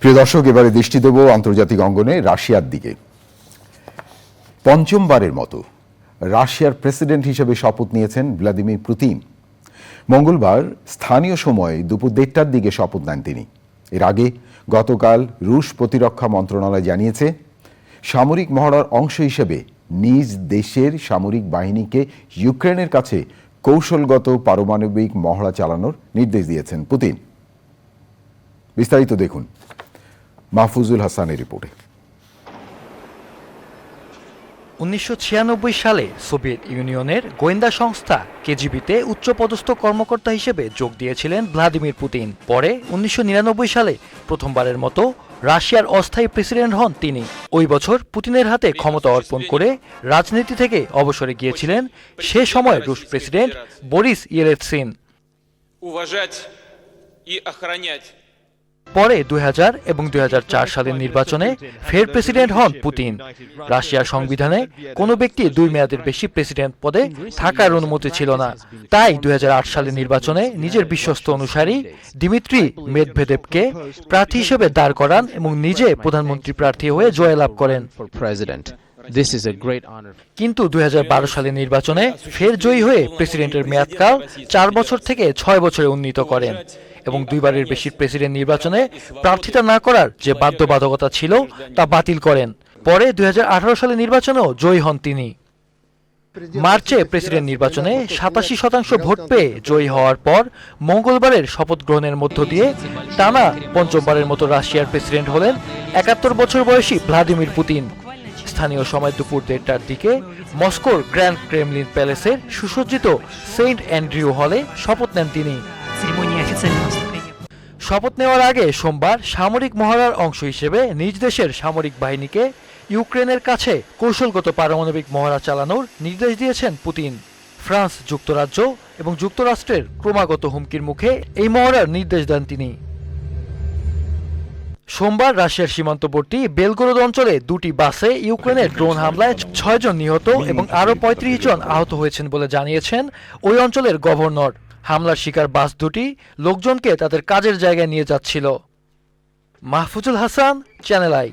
প্রিয় দর্শক, এবারে দৃষ্টি দেব আন্তর্জাতিক অঙ্গনে রাশিয়ার দিকে। পঞ্চমবারের মতো রাশিয়ার প্রেসিডেন্ট হিসেবে শপথ নিয়েছেন ভ্লাদিমির পুতিন। মঙ্গলবার স্থানীয় সময় দুপুর দেড়টার দিকে শপথ নেন তিনি। এর আগে গতকাল রুশ প্রতিরক্ষা মন্ত্রণালয় জানিয়েছে, সামরিক মহড়ার অংশ হিসেবে নিজ দেশের সামরিক বাহিনীকে ইউক্রেনের কাছে কৌশলগত পারমাণবিক মহড়া চালানোর নির্দেশ দিয়েছেন পুতিন। বিস্তারিত দেখুন। মাহফুজুল হাসানের রিপোর্টে। উনিশশো ছিয়ানব্বই সালে সোভিয়েত ইউনিয়নের গোয়েন্দা সংস্থা কেজিবিতে উচ্চপদস্থ কর্মকর্তা হিসেবে যোগ দিয়েছিলেন ভ্লাদিমির পুতিন। পরে উনিশশো নিরানব্বই সালে প্রথমবারের মতো রাশিয়ার অস্থায়ী প্রেসিডেন্ট হন তিনি। ওই বছর পুতিনের হাতে ক্ষমতা অর্পণ করে রাজনীতি থেকে অবসরে গিয়েছিলেন সে সময় রুশ প্রেসিডেন্ট বরিস ইয়েলেৎসিন। পরে দুই হাজার এবং দুই হাজার চার সালের নির্বাচনে ফের প্রেসিডেন্ট হন পুতিন। রাশিয়ার সংবিধানে কোনো ব্যক্তি দুই মেয়াদের বেশি প্রেসিডেন্ট পদে থাকার অনুমতি ছিল না। তাই দুই হাজার আট সালের নির্বাচনে নিজের বিশ্বস্ত অনুসারী দিমিত্রি মেদভেদেবকে প্রার্থী হিসেবে দাঁড় করান এবং নিজে প্রধানমন্ত্রী প্রার্থী হয়ে জয়লাভ করেন। This is a great honor. কিন্তু দুই সালের নির্বাচনে ফের জয়ী হয়ে প্রেসিডেন্টের মেয়াদকাল চার বছর থেকে ছয় বছরে উন্নীত করেন এবং দুইবারের বেশি প্রেসিডেন্ট নির্বাচনে প্রার্থিতা না করার যে বাধ্যবাধকতা ছিল তা বাতিল করেন। পরে দুই সালের নির্বাচনেও জয়ী হন তিনি। মার্চে প্রেসিডেন্ট নির্বাচনে সাতাশি শতাংশ ভোট পেয়ে জয়ী হওয়ার পর মঙ্গলবারের শপথ গ্রহণের মধ্য দিয়ে টানা পঞ্চমবারের মতো রাশিয়ার প্রেসিডেন্ট হলেন একাত্তর বছর বয়সী ভ্লাদিমির পুতিন। স্থানীয় সময় দুপুর দেড়টার দিকে মস্কোর গ্র্যান্ড ক্রেমলিন প্যালেসের সুসজ্জিত সেন্ট অ্যান্ড্রিউ হলে শপথ নেন তিনি। শপথ নেওয়ার আগে সোমবার সামরিক মহড়ার অংশ হিসেবে নিজ দেশের সামরিক বাহিনীকে ইউক্রেনের কাছে কৌশলগত পারমাণবিক মহড়া চালানোর নির্দেশ দিয়েছেন পুতিন। ফ্রান্স যুক্তরাজ্য এবং যুক্তরাষ্ট্রের ক্রমাগত হুমকির মুখে এই মহড়ার নির্দেশ দেন তিনি। সোমবার রাশিয়ার সীমান্তবর্তী বেলগোরদ অঞ্চলে দুটি বাসে ইউক্রেনের ড্রোন হামলায় ছয়জন নিহত এবং আরও পঁয়ত্রিশ জন আহত হয়েছেন বলে জানিয়েছেন ওই অঞ্চলের গভর্নর। হামলার শিকার বাস দুটি লোকজনকে তাদের কাজের জায়গায় নিয়ে যাচ্ছিল। Mahfuzul Hasan, Channel I.